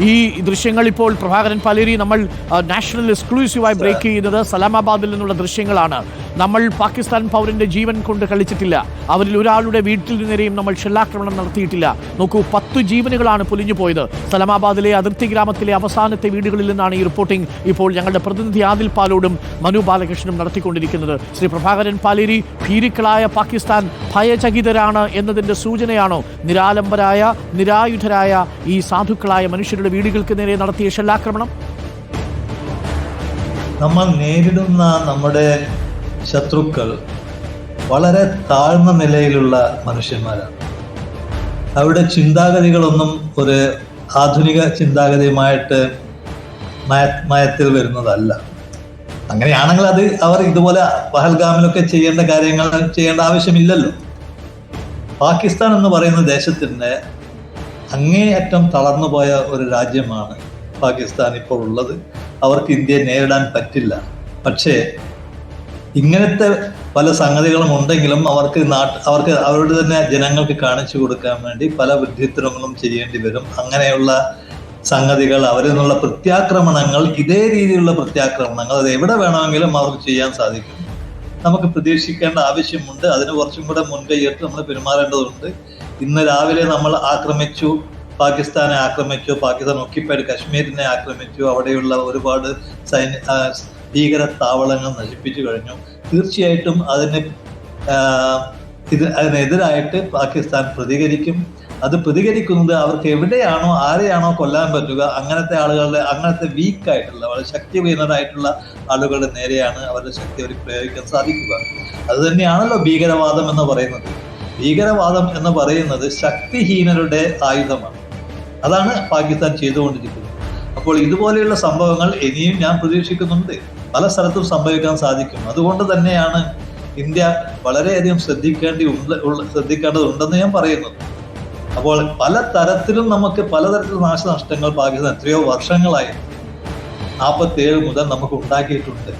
ഈ ദൃശ്യങ്ങൾ ഇപ്പോൾ പ്രഭാകരൻ പാലേരി നമ്മൾ നാഷണൽ എക്സ്ക്ലൂസീവായി ബ്രേക്ക് ചെയ്യുന്നത് സലാമാബാദിൽ നിന്നുള്ള ദൃശ്യങ്ങളാണ്. നമ്മൾ പാകിസ്ഥാൻ പൗരന്റെ ജീവൻ കൊണ്ട് കളിച്ചിട്ടില്ല. അവരിൽ ഒരാളുടെ വീട്ടിൽ നിന്നേരെയും നമ്മൾ ഷെല്ലാക്രമണം നടത്തിയിട്ടില്ല. നോക്കൂ പത്തു ജീവനുകളാണ് പൊലിഞ്ഞു പോയത്. സലമാബാദിലെ അതിർത്തി ഗ്രാമത്തിലെ അവസാനത്തെ വീടുകളിൽ നിന്നാണ് ഈ റിപ്പോർട്ടിംഗ് ഇപ്പോൾ ഞങ്ങളുടെ പ്രതിനിധി ആദിൽ പാലോടും മനു ബാലകൃഷ്ണനും നടത്തിക്കൊണ്ടിരിക്കുന്നത്. ശ്രീ പ്രഭാകരൻ പാലേരി ഭീരുക്കളായ പാകിസ്ഥാൻ ഭയചകിതരാണ് എന്നതിന്റെ സൂചനയാണോ? നിരാലംബരായ നിരായുധരായ ഈ സാധുക്കളായ മനുഷ്യരുടെ വീടുകൾക്ക് നേരെ നടത്തിയ ഷെല്ലാക്രമണം? നമ്മൾ നേരിടുന്ന നമ്മുടെ ശത്രുക്കൾ വളരെ താഴ്ന്ന നിലയിലുള്ള മനുഷ്യന്മാരാണ്. അവരുടെ ചിന്താഗതികളൊന്നും ഒരു ആധുനിക ചിന്താഗതിയുമായിട്ട് മയ- മയത്തിൽ വരുന്നതല്ല. അങ്ങനെയാണെങ്കിൽ അത് അവർ ഇതുപോലെ പഹൽഗാമിലൊക്കെ ചെയ്യേണ്ട കാര്യങ്ങൾ ചെയ്യേണ്ട ആവശ്യമില്ലല്ലോ. പാകിസ്ഥാൻ എന്ന് പറയുന്ന ദേശത്തിന്റെ അങ്ങേയറ്റം തളർന്നു പോയ ഒരു രാജ്യമാണ് പാകിസ്ഥാൻ ഇപ്പോൾ ഉള്ളത്. അവർക്ക് ഇന്ത്യയെ നേരിടാൻ പറ്റില്ല. പക്ഷേ ഇങ്ങനത്തെ പല സംഗതികളും ഉണ്ടെങ്കിലും അവർക്ക് നാട്ട് അവർക്ക് അവരുടെ തന്നെ ജനങ്ങൾക്ക് കാണിച്ചു കൊടുക്കാൻ വേണ്ടി പല വിദ്യുത്തരങ്ങളും ചെയ്യേണ്ടി വരും. അങ്ങനെയുള്ള സംഗതികൾ അവരിൽ നിന്നുള്ള പ്രത്യാക്രമണങ്ങൾ ഇതേ രീതിയിലുള്ള പ്രത്യാക്രമണങ്ങൾ അത് എവിടെ വേണമെങ്കിലും അവർക്ക് ചെയ്യാൻ സാധിക്കും. നമുക്ക് പ്രതീക്ഷിക്കേണ്ട ആവശ്യമുണ്ട്. അതിന് കുറച്ചും കൂടെ മുൻകൈയെടുത്ത് നമ്മൾ പെരുമാറേണ്ടതുണ്ട്. ഇന്ന് രാവിലെ നമ്മൾ ആക്രമിച്ചു പാകിസ്ഥാനെ ആക്രമിച്ചു പാകിസ്ഥാൻ ഒക്കിപ്പൈഡ് കശ്മീരിനെ ആക്രമിച്ചു അവിടെയുള്ള ഒരുപാട് സൈന്യ ഭീകര താവളങ്ങൾ നശിപ്പിച്ചു കഴിഞ്ഞു. തീർച്ചയായിട്ടും അതിന് ഇത് അതിനെതിരായിട്ട് പാകിസ്ഥാൻ പ്രതികരിക്കും. അത് പ്രതികരിക്കുന്നത് അവർക്ക് എവിടെയാണോ ആരെയാണോ കൊല്ലാൻ പറ്റുക അങ്ങനത്തെ ആളുകളുടെ അങ്ങനത്തെ വീക്ക് ആയിട്ടുള്ള വളരെ ശക്തിഹീനരായിട്ടുള്ള ആളുകളുടെ നേരെയാണ് അവരുടെ ശക്തി അവർ പ്രയോഗിക്കാൻ സാധിക്കുക. അതുതന്നെയാണല്ലോ ഭീകരവാദം എന്ന് പറയുന്നത്. ഭീകരവാദം എന്ന് പറയുന്നത് ശക്തിഹീനരുടെ ആയുധമാണ്. അതാണ് പാകിസ്ഥാൻ ചെയ്തുകൊണ്ടിരിക്കുന്നത്. അപ്പോൾ ഇതുപോലെയുള്ള സംഭവങ്ങൾ ഇനിയും ഞാൻ പ്രതീക്ഷിക്കുന്നുണ്ട്. പല സ്ഥലത്തും സംഭവിക്കാൻ സാധിക്കും. അതുകൊണ്ട് തന്നെയാണ് ഇന്ത്യ വളരെയധികം ശ്രദ്ധിക്കേണ്ടി ശ്രദ്ധിക്കേണ്ടതുണ്ടെന്ന് ഞാൻ പറയുന്നത് അപ്പോൾ പല തരത്തിലും നമുക്ക് പലതരത്തിലുള്ള നാശനഷ്ടങ്ങൾ പാകിസ്ഥാൻ എത്രയോ വർഷങ്ങളായി നാൽപ്പത്തി ഏഴ് മുതൽ നമുക്ക് ഉണ്ടാക്കിയിട്ടുണ്ട്.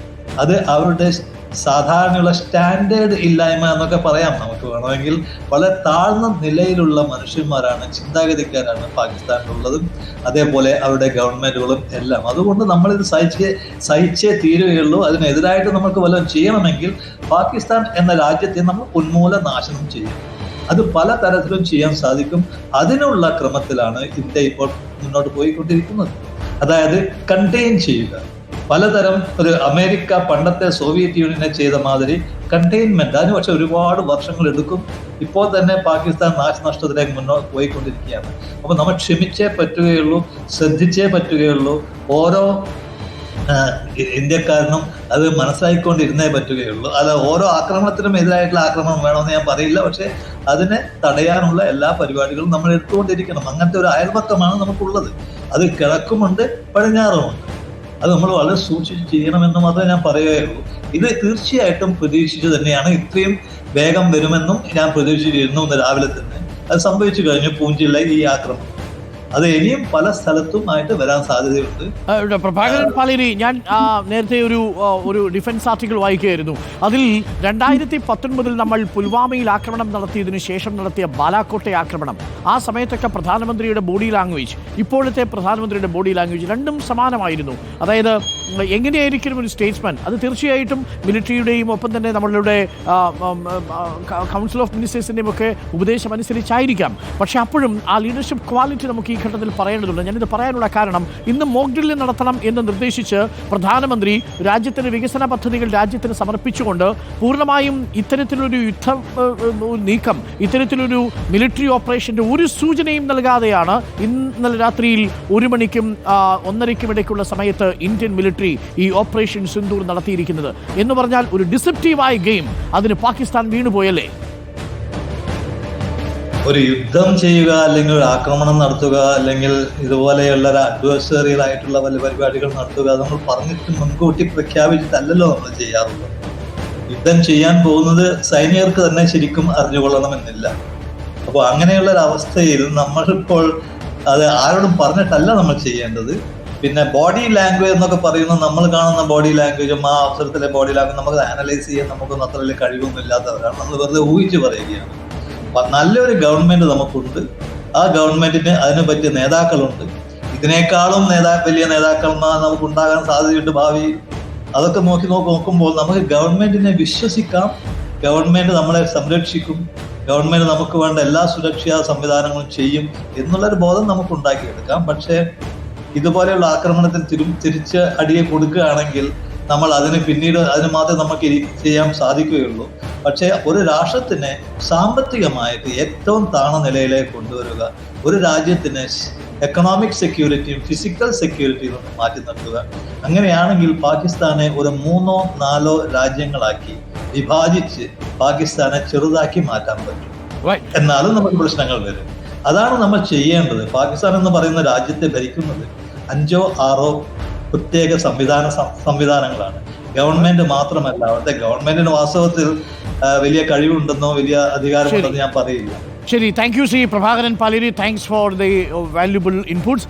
അത് അവരുടെ സാധാരണയുള്ള സ്റ്റാൻഡേർഡ് ഇല്ലായ്മ എന്നൊക്കെ പറയാം. നമുക്ക് വേണമെങ്കിൽ വളരെ താഴ്ന്ന നിലയിലുള്ള മനുഷ്യന്മാരാണ് ചിന്താഗതിക്കാരാണ് പാകിസ്ഥാനിലുള്ളതും അതേപോലെ അവരുടെ ഗവൺമെന്റുകളും എല്ലാം. അതുകൊണ്ട് നമ്മളിത് സഹിച്ചേ സഹിച്ചേ തീരുകയുള്ളൂ. അതിനെതിരായിട്ട് നമുക്ക് വല്ലതും ചെയ്യണമെങ്കിൽ പാകിസ്ഥാൻ എന്ന രാജ്യത്തെ നമ്മൾ ഉന്മൂല നാശനം ചെയ്യും. അത് പല തരത്തിലും ചെയ്യാൻ സാധിക്കും. അതിനുള്ള ക്രമത്തിലാണ് ഇന്ത്യ ഇപ്പോൾ മുന്നോട്ട് പോയിക്കൊണ്ടിരിക്കുന്നത്. അതായത് കണ്ടെയ്ൻ ചെയ്യുക. പലതരം ഒരു അമേരിക്ക പണ്ടത്തെ സോവിയറ്റ് യൂണിയനെ ചെയ്ത മാതിരി കണ്ടെയ്ൻമെന്റ് അതിന് പക്ഷെ ഒരുപാട് വർഷങ്ങൾ എടുക്കും. ഇപ്പോൾ തന്നെ പാകിസ്ഥാൻ നാശനഷ്ടത്തിലേക്ക് മുന്നോട്ട് പോയിക്കൊണ്ടിരിക്കുകയാണ്. അപ്പൊ നമ്മൾ ക്ഷമിച്ചേ പറ്റുകയുള്ളൂ ശ്രദ്ധിച്ചേ പറ്റുകയുള്ളൂ. ഓരോ ഇന്ത്യക്കാരനും അത് മനസ്സിലാക്കിക്കൊണ്ടിരുന്നേ പറ്റുകയുള്ളൂ. അത് ഓരോ ആക്രമണത്തിനും എതിരായിട്ടുള്ള ആക്രമണം വേണമെന്ന് ഞാൻ പറയില്ല. പക്ഷെ അതിനെ തടയാനുള്ള എല്ലാ പരിപാടികളും നമ്മൾ എടുത്തുകൊണ്ടിരിക്കണം. അങ്ങനത്തെ ഒരു അയൽപക്കമാണ് നമുക്കുള്ളത്. അത് കിഴക്കുമുണ്ട് പടിഞ്ഞാറുമുണ്ട്. അത് നമ്മൾ വളരെ സൂക്ഷിച്ച് ചെയ്യണമെന്ന് മാത്രമേ ഞാൻ പറയുകയുള്ളൂ. ഇത് തീർച്ചയായിട്ടും പ്രതീക്ഷിച്ചു തന്നെയാണ് ഇത്രയും വേഗം വരുമെന്നും ഞാൻ പ്രതീക്ഷിച്ചിരുന്നു രാവിലെ തന്നെ. അത് സംഭവിച്ചു കഴിഞ്ഞു പൂഞ്ചില്ല ഈ ആക്രമണം. അത് ഇനിയും പല സ്ഥലത്തുമായിട്ട് വരാൻ സാധ്യതയുണ്ട്. പ്രഭാകരൻ പാലേരി ഞാൻ നേരത്തെ ഒരു ഒരു ഡിഫൻസ് ആർട്ടിക്കിൾ വായിക്കുകയായിരുന്നു. അതിൽ രണ്ടായിരത്തി പത്തൊൻപതിൽ നമ്മൾ പുൽവാമയിൽ ആക്രമണം നടത്തിയതിനു ശേഷം നടത്തിയ ബാലാക്കോട്ടെ ആക്രമണം. ആ സമയത്തൊക്കെ പ്രധാനമന്ത്രിയുടെ ബോഡി ലാംഗ്വേജ് ഇപ്പോഴത്തെ പ്രധാനമന്ത്രിയുടെ ബോഡി ലാംഗ്വേജ് രണ്ടും സമാനമായിരുന്നു. അതായത് എങ്ങനെയായിരിക്കും ഒരു സ്റ്റേറ്റ്സ്മാൻ അത് തീർച്ചയായിട്ടും മിലിറ്ററിയുടെയും ഒപ്പം തന്നെ നമ്മളുടെ കൗൺസിൽ ഓഫ് മിനിസ്റ്റേഴ്സിന്റെയും ഒക്കെ ഉപദേശം അനുസരിച്ചായിരിക്കാം. പക്ഷെ അപ്പോഴും ആ ലീഡർഷിപ്പ് ക്വാളിറ്റി നമുക്ക് ഈ ഘട്ടത്തിൽ പറയേണ്ടതുണ്ട്. ഞാനിത് പറയാനുള്ള കാരണം ഇന്ന് മോക് നടത്തണം എന്ന് നിർദ്ദേശിച്ച് പ്രധാനമന്ത്രി രാജ്യത്തിന് വികസന പദ്ധതികൾ രാജ്യത്തിന് സമർപ്പിച്ചുകൊണ്ട് പൂർണമായും ഇത്തരത്തിലൊരു യുദ്ധ നീക്കം ഇത്തരത്തിലൊരു മിലിറ്ററി ഓപ്പറേഷന്റെ ഒരു സൂചനയും നൽകാതെയാണ് ഇന്നലെ രാത്രിയിൽ ഒരു മണിക്കും ഒന്നരയ്ക്കും ഇടയ്ക്കുള്ള സമയത്ത് ഇന്ത്യൻ മിലിറ്ററി ഈ ഓപ്പറേഷൻ സിന്ദൂർ നടത്തിയിരിക്കുന്നത്. എന്ന് പറഞ്ഞാൽ ഒരു ഡിസെപ്റ്റീവായ ഗെയിം അതിന് പാകിസ്ഥാൻ വീണുപോയല്ലേ? ഒരു യുദ്ധം ചെയ്യുക അല്ലെങ്കിൽ ഒരു ആക്രമണം നടത്തുക അല്ലെങ്കിൽ ഇതുപോലെയുള്ള ഒരു ആയിട്ടുള്ള പല പരിപാടികൾ നടത്തുക നമ്മൾ പറഞ്ഞിട്ട് മുൻകൂട്ടി പ്രഖ്യാപിച്ചിട്ടല്ലല്ലോ നമ്മൾ ചെയ്യാറുള്ളത്. യുദ്ധം ചെയ്യാൻ പോകുന്നത് സൈനികർക്ക് തന്നെ ശരിക്കും അറിഞ്ഞുകൊള്ളണമെന്നില്ല. അപ്പോൾ അങ്ങനെയുള്ള ഒരു അവസ്ഥയിൽ നമ്മളിപ്പോൾ അത് ആരോടും പറഞ്ഞിട്ടല്ല നമ്മൾ ചെയ്യേണ്ടത്. പിന്നെ ബോഡി ലാംഗ്വേജ് എന്നൊക്കെ പറയുന്ന നമ്മൾ കാണുന്ന ബോഡി ലാംഗ്വേജും ആ അവസരത്തിലെ ബോഡി ലാംഗ്വേജ് നമുക്ക് അനലൈസ് ചെയ്യാൻ നമുക്കൊന്നും അത്ര വലിയ കഴിവൊന്നും ഇല്ലാത്തവരാണ് നമ്മൾ വെറുതെ ഊഹിച്ച് പറയുകയാണ്. നല്ലൊരു ഗവൺമെന്റ് നമുക്കുണ്ട്. ആ ഗവൺമെന്റിന് അതിന് പറ്റിയ നേതാക്കളുണ്ട്. ഇതിനേക്കാളും നേതാ വലിയ നേതാക്കന്മാർ നമുക്ക് ഉണ്ടാകാൻ സാധ്യതയുണ്ട് ഭാവി. അതൊക്കെ നോക്കി നോക്കി നോക്കുമ്പോൾ നമുക്ക് ഗവൺമെന്റിനെ വിശ്വസിക്കാം. ഗവൺമെന്റ് നമ്മളെ സംരക്ഷിക്കും. ഗവൺമെന്റ് നമുക്ക് വേണ്ട എല്ലാ സുരക്ഷാ സംവിധാനങ്ങളും ചെയ്യും എന്നുള്ളൊരു ബോധം നമുക്ക് ഉണ്ടാക്കിയെടുക്കാം പക്ഷേ ഇതുപോലെയുള്ള ആക്രമണത്തിന് തിരു തിരിച്ച് അടിയെ കൊടുക്കുകയാണെങ്കിൽ നമ്മൾ അതിന് പിന്നീട് അതിന് മാത്രമേ നമുക്ക് ചെയ്യാൻ സാധിക്കുകയുള്ളൂ. പക്ഷേ ഒരു രാഷ്ട്രത്തിനെ സാമ്പത്തികമായിട്ട് ഏറ്റവും താണ നിലയിലേക്ക് കൊണ്ടുവരിക ഒരു രാജ്യത്തിന് എക്കണോമിക് സെക്യൂരിറ്റിയും ഫിസിക്കൽ സെക്യൂരിറ്റിയും ഒന്ന് മാറ്റി നിർത്തുക. അങ്ങനെയാണെങ്കിൽ പാകിസ്ഥാനെ ഒരു മൂന്നോ നാലോ രാജ്യങ്ങളാക്കി വിഭാജിച്ച് പാകിസ്ഥാനെ ചെറുതാക്കി മാറ്റാൻ പറ്റും. എന്നാലും നമുക്ക് പ്രശ്നങ്ങൾ വരും. അതാണ് നമ്മൾ ചെയ്യേണ്ടത്. പാകിസ്ഥാൻ എന്ന് പറയുന്ന രാജ്യത്തെ ഭരിക്കുന്നത് അഞ്ചോ ആറോ പ്രത്യേക സംവിധാന സംവിധാനങ്ങളാണ്. ഗവൺമെന്റ് മാത്രമല്ല അവിടുത്തെ ഗവൺമെന്റിന് വാസ്തവത്തിൽ വലിയ കഴിവുണ്ടെന്നോ വലിയ അധികാരമുണ്ടെന്നോ ഞാൻ പറയില്ല. ശരി thank you Shri Prabhakaran Paleri thanks for the valuable inputs